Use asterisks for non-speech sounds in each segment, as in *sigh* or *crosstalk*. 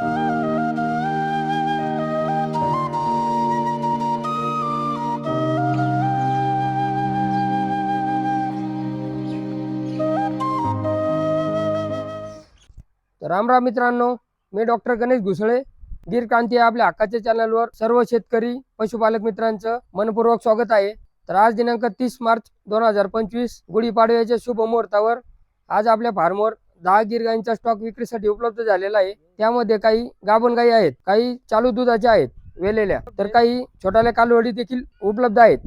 राम राम मित्रांनो मी डॉक्टर गणेश घुसळे. गीर क्रांती आपल्या हक्काच्या चॅनलवर सर्व शेतकरी पशुपालक मित्रांचं मनपूर्वक स्वागत आहे. तर आज दिनांक तीस मार्च दोन हजार पंचवीस गुढीपाडव्याच्या शुभ मुहूर्तावर आज आपल्या फार्मवर दहा गिर गायींचा स्टॉक विक्रीसाठी उपलब्ध झालेला आहे. त्यामध्ये काही गाभण गायी आहेत काही चालू दुधाच्या आहेत वेलेल्या. तर काही छोट्याल्या कालवडी देखील उपलब्ध आहेत.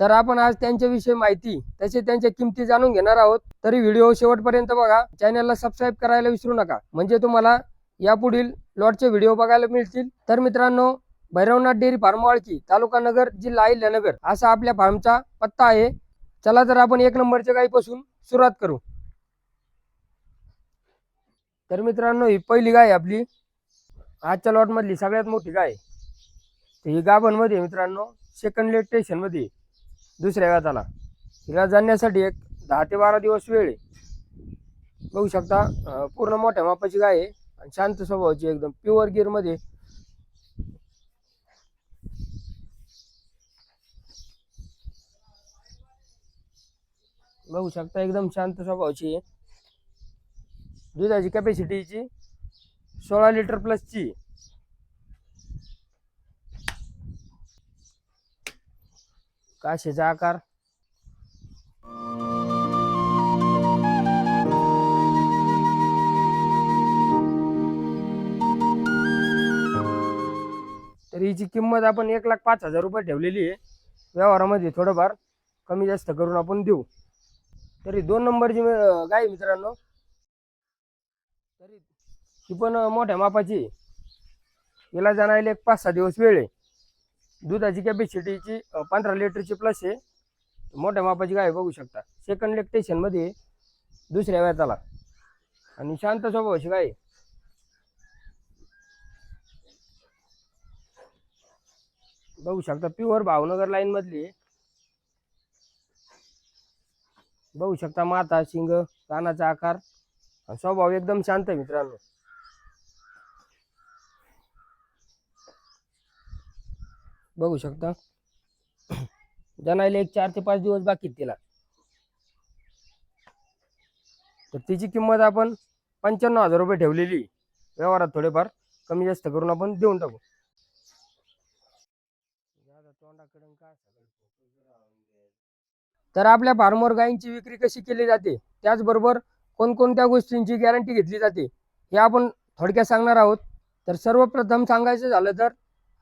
तर आपण आज त्यांच्याविषयी माहिती तसे त्यांच्या किमती जाणून घेणार आहोत. तरी व्हिडिओ शेवटपर्यंत बघा. चॅनलला सबस्क्राईब करायला विसरू नका. म्हणजे तुम्हाला यापुढील लॉटचे व्हिडिओ बघायला मिळतील. तर मित्रांनो भैरवनाथ डेअरी फार्म वाळकी तालुका नगर जिल्हा अहिल्यानगर असा आपल्या फार्मचा पत्ता आहे. चला तर आपण एक नंबरच्या गायीपासून सुरुवात करू. तर मित्रांनो ही पहिली गाय आपली. आजच्या लॉटमधली सगळ्यात मोठी गाय तर ही गाभणमध्ये मित्रांनो सेकंड लेट स्टेशन दुसऱ्या व्याताला हिला जाण्यासाठी एक दहा ते बारा दिवस वेळ आहे. बघू शकता पूर्ण मोठ्या मापाची गाय आहे आणि शांत स्वभावाची एकदम प्युअर गिअरमध्ये बघू शकता एकदम शांत स्वभावाची आहे. दुधाची कॅपॅसिटीची सोळा लिटर प्लसची काशेचा आकार. तर हिची किंमत आपण एक लाख पाच हजार रुपये ठेवलेली आहे. व्यवहारामध्ये थोडंफार कमी जास्त करून आपण देऊ. तरी दोन नंबरची गाय मित्रांनो ती पण मोठ्या मापाची तिला जाणायला एक पाच सहा दिवस वेळ आहे. दुधाची कॅपॅसिटीची पंधरा लिटरची प्लस आहे. मोठ्या मापाची गाय बघू शकता. सेकंड लेक्टेशनमध्ये आहे, दुसऱ्या व्याताला आणि शांत स्वभावाची गाय बघू शकता प्युअर भावनगर लाईन मधली बघू शकता माता शिंग कानाचा आकार. स्वभाव एकदम शांत आहे मित्रांनो. बघू शकता. जनायला एक चार ते पाच दिवस बाकी तिला. तर तिची किंमत आपण पंच्याण्णव हजार रुपये ठेवलेली व्यवहारात थोडेफार कमी जास्त करून आपण देऊन टाकू. तर आपल्या फार्मर गायींची विक्री कशी केली जाते? त्याचबरोबर कोणकोणत्या गोष्टींची गॅरंटी घेतली जाते हे आपण थोडक्यात सांगणार आहोत. तर सर्वप्रथम सांगायचं झालं तर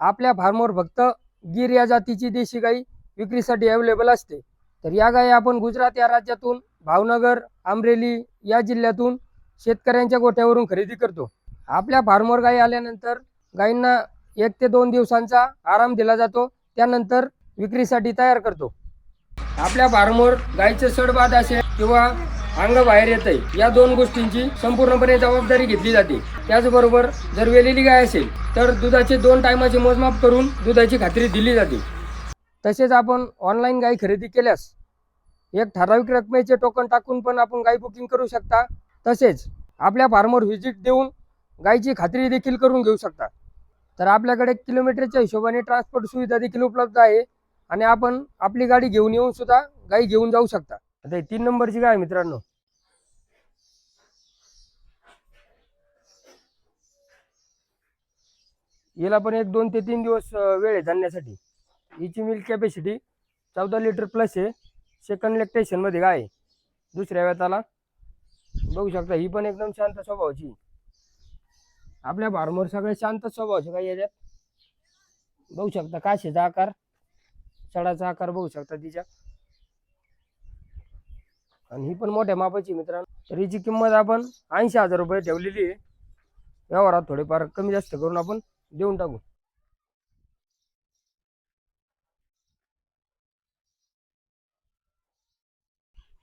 आपल्या फार्मवर फक्त गिर या जातीची देशी गाई विक्रीसाठी अवेलेबल असते. तर या गायी आपण गुजरात या राज्यातून भावनगर आमरेली या जिल्ह्यातून शेतकऱ्यांच्या गोठ्यावरून खरेदी करतो. आपल्या फार्मवर गायी आल्यानंतर गायींना एक ते दोन दिवसांचा आराम दिला जातो त्यानंतर विक्रीसाठी तयार करतो. आपल्या फार्मवर गायीचे सडबाद असेल किंवा अंग बाहेर येत आहे या दोन गोष्टींची संपूर्णपणे जबाबदारी घेतली जाते. त्याचबरोबर जर वेलेली गाय असेल तर दुधाचे दोन टायमाचे मोजमाप करून दुधाची खात्री दिली जाते. तसेच आपण ऑनलाईन गाय खरेदी केल्यास एक ठराविक रकमेचे टोकन टाकून पण आपण गाय बुकिंग करू शकता. तसेच आपल्या फार्मर व्हिजिट देऊन गायची खात्री देखील करून घेऊ शकता. तर आपल्याकडे किलोमीटरच्या हिशोबाने ट्रान्सपोर्ट सुविधा देखील उपलब्ध आहे आणि आपण आपली गाडी घेऊन येऊन सुद्धा गाई घेऊन जाऊ शकता. आता ही तीन नंबरची गाय मित्रांनो. हिला पण एक दोन ते तीन दिवस वेळ आहे जाण्यासाठी. हिची मिल्क कॅपॅसिटी चौदा लिटर प्लस आहे. सेकंड लेक्टेशनमध्ये काय गाय आहे. दुसऱ्या वेताला बघू शकता ही पण एकदम शांत स्वभावाची. आपल्या फार्मर सगळे शांत स्वभावाचे काही याच्यात बघू शकता काशेचा आकार सडाचा आकार बघू शकता तिच्या. आणि ही पण मोठ्या मापाची मित्रांनो. तर हिची किंमत आपण ऐंशी हजार रुपये ठेवलेली आहे. व्यवहारात थोडेफार कमी जास्त करून आपण देऊन टाकू.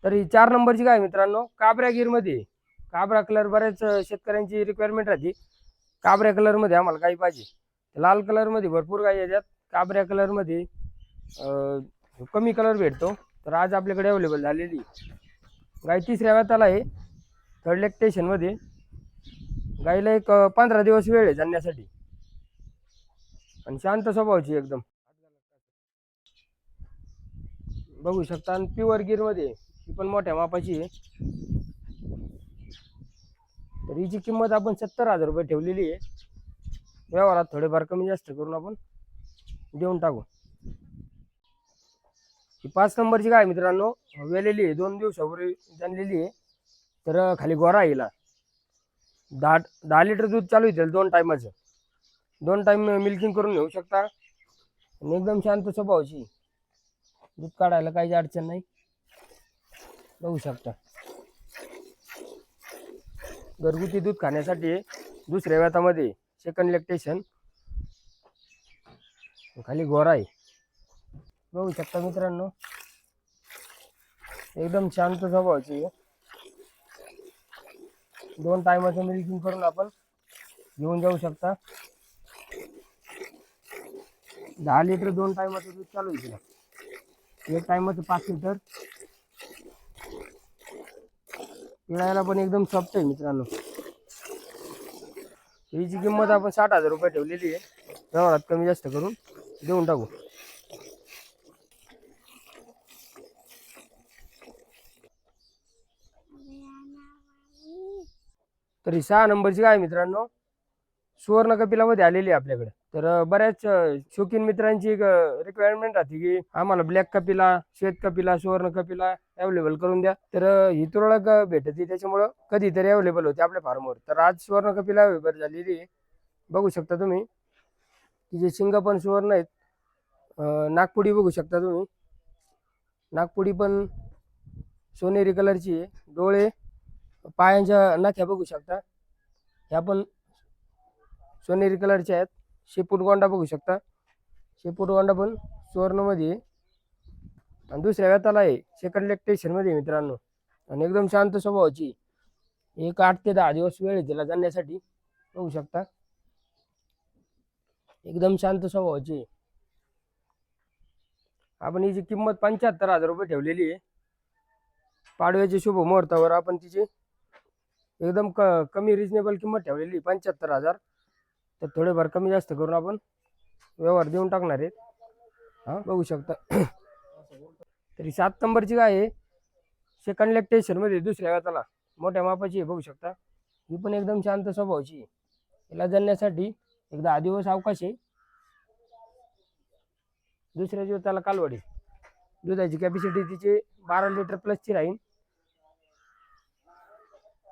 तर ही चार नंबरची काय मित्रांनो. काबऱ्या गिरमध्ये काबरा कलर बऱ्याच शेतकऱ्यांची रिक्वायरमेंट राहते. काबऱ्या कलरमध्ये आम्हाला काही पाहिजे. लाल कलरमध्ये भरपूर काही याच्यात काबऱ्या कलरमध्ये कमी कलर भेटतो. तर आज आपल्याकडे अवेलेबल झालेली गाय तिसऱ्या व्याताला आहे थर्ड लेक्टेशनमध्ये गाईला एक पंधरा दिवस वेळ आहे जाण्यासाठी. आणि शांत स्वभावाची एकदम. बघू शकता आणि प्युअर गिरमध्ये ही पण मोठ्या मापाची आहे. तर हिची किंमत आपण सत्तर हजार रुपये ठेवलेली आहे. व्यवहारात थोडेफार कमी जास्त करून आपण देऊन टाकू. ही पाच नंबरची गाय मित्रांनो. वेलेली आहे दोन दिवसापूर्वी जाणलेली आहे. तर खाली गोरा आहे दहा दहा लिटर दूध चालू येतील दोन टायमाचं. दोन टाईम मिल्किंग करून घेऊ शकता. आणि एकदम शांत स्वभावाची दूध काढायला काहीच अडचण नाही. बघू शकता. घरगुती दूध खाण्यासाठी दुसऱ्या व्यातामध्ये सेकंड इलेक्ट्रेशन खाली गोरा आहे. बघू शकता मित्रांनो. एकदम शांत स्वभावाची दोन टायमाचं मिल्किंग करून आपण घेऊन जाऊ शकता. दहा लिटर दोन टायमाचं दूध चालू आहे तिला. एक टायमाचं पाच लिटर पिळायला पण एकदम सॉफ्ट आहे मित्रांनो. हिची किंमत आपण साठ हजार रुपये ठेवलेली आहे. प्रमाणात कमी जास्त करून देऊन टाकू. तर ही सहा नंबरची काय मित्रांनो. सुवर्ण कपिलामध्ये आलेली आहे आपल्याकडे. तर बऱ्याच शौकीन मित्रांची एक रिक्वायरमेंट राहते की आम्हाला ब्लॅक कपिला श्वेत कपिला सुवर्ण कपिला अवेलेबल करून द्या. तर ही तुरळक भेटते. त्याच्यामुळं कधीतरी अवेलेबल होते आपल्या फार्मवर तर आज सुवर्ण कपिला अवेलेबल झालेली आहे. बघू शकता तुम्ही. तिचे शिंग पण सुवर्ण आहेत. नागपुडी बघू शकता तुम्ही. नागपुडी पण सोनेरी कलरची आहे. डोळे पायांच्या नख्या बघू शकता. ह्या पण सोनेरी कलरच्या आहेत. शेपूट गोंडा बघू शकता. शेपूट गोंडा पण सुवर्णमध्ये आहे. आणि दुसऱ्या व्यताला आहे. सेकंड लेग आहे मित्रांनो. आणि एकदम शांत स्वभावाची. एक आठ ते दहा दिवस वेळ आहे तिला जाण्यासाठी. बघू शकता. एकदम शांत स्वभावाची आपण हिची किंमत पंच्याहत्तर हजार रुपये ठेवलेली आहे. पाडव्याच्या शुभ मुहूर्तावर आपण तिची एकदम क कमी रिजनेबल किंमत ठेवलेली पंच्याहत्तर हजार. तर थोडेफार कमी जास्त करून आपण व्यवहार देऊन टाकणार आहेत. हां बघू शकता. *coughs* तरी सात नंबरची काय आहे. सेकंड इलेक्ट्रेशनमध्ये दुसऱ्या गाताला मोठ्या मापाची आहे बघू शकता. ही पण एकदम शांत स्वभावाची आहे. हिला जाण्यासाठी एकदा आदिवस अवकाश आहे. दुसऱ्या दिवसाला कालवडी दुधाची कॅपॅसिटी तिची बारा लिटर प्लसची राहील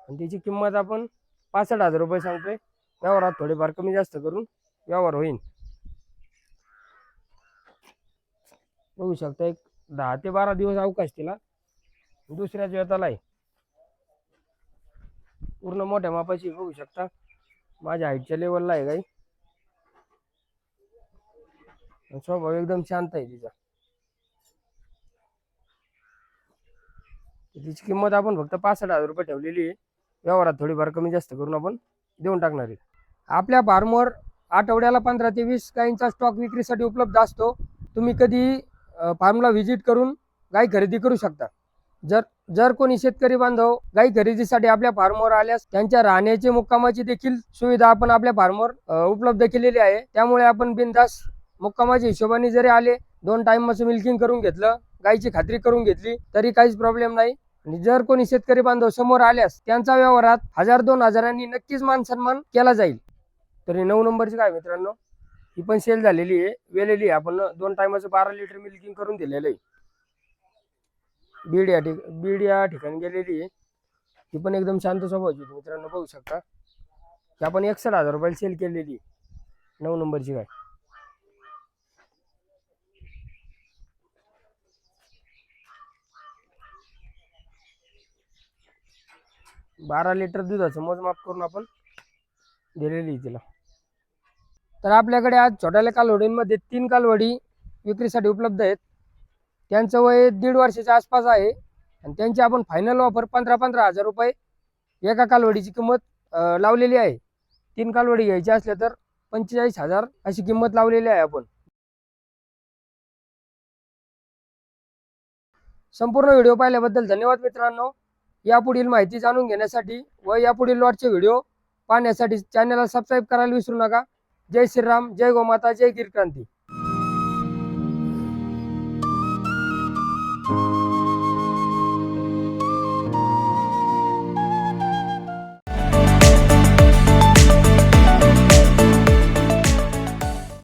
आणि त्याची किंमत आपण पासष्ट हजार रुपये सांगतोय. व्यवहारात थोडेफार कमी जास्त करून व्यवहार होईल बघू शकता एक दहा ते बारा दिवस अवकाश तिला. दुसऱ्याच वेताला आहे. पूर्ण मोठ्या मापाची बघू शकता. माझ्या हाईटच्या लेवलला आहे गाई स्वभाव एकदम शांत आहे तिचा. तिची किंमत आपण फक्त पासष्ट हजार रुपये ठेवलेली आहे. व्यवहारात थोडीफार कमी जास्त करून आपण देऊन टाकणार आहे आपल्या फार्मवर आठवड्याला पंधरा ते वीस गायींचा स्टॉक विक्रीसाठी उपलब्ध असतो. तुम्ही कधी फार्मला व्हिजिट करून गाय खरेदी करू शकता. जर जर कोणी शेतकरी बांधव गाई खरेदीसाठी आपल्या फार्मवर आल्यास त्यांच्या राहण्याची मुक्कामाची देखील सुविधा आपण आपल्या फार्मवर उपलब्ध केलेली आहे. त्यामुळे आपण बिनधास मुक्कामाच्या हिशोबाने जरी आले दोन टाइमचं मिल्किंग करून घेतलं गायीची खात्री करून घेतली तरी काहीच प्रॉब्लेम नाही. आणि जर कोणी शेतकरी बांधव समोर आल्यास त्यांचा व्यवहारात हजार दोन हजारांनी नक्कीच मान सन्मान केला जाईल. तरी नऊ नंबरची काय मित्रांनो ही पण सेल झालेली आहे वेलेली आहे. आपण दोन टायमाचं बारा लिटर मिल्किंग करून दिलेलं आहे. बीड या ठिक बीड या ठिकाणी गेलेली आहे. ती पण एकदम शांत स्वभावाची होती मित्रांनो बघू शकता. की आपण एकसठ हजार रुपयाला सेल केलेली आहे. नऊ नंबरची काय बारा लिटर दुधाचं मोजमाप करून आपण दिलेली तिला. तर आपल्याकडे आज छोट्याल्या कालवडींमध्ये तीन कालवडी विक्रीसाठी उपलब्ध आहेत. त्यांचं वय दीड वर्षाच्या आसपास आहे. आणि त्यांची आपण फायनल ऑफर पंधरा पंधरा हजार रुपये एका कालवडीची किंमत लावलेली आहे. तीन कालवडी घ्यायची असल्या तर पंचेचाळीस हजार अशी किंमत लावलेली आहे आपण. संपूर्ण व्हिडिओ पाहिल्याबद्दल धन्यवाद मित्रांनो. यापुढील माहिती जाणून घेण्यासाठी व यापुढील लॉटचे व्हिडिओ पाहण्यासाठी चॅनलला सबस्क्राईब करायला विसरू नका. जय श्रीराम जय गोमाता जय गिरक्रांती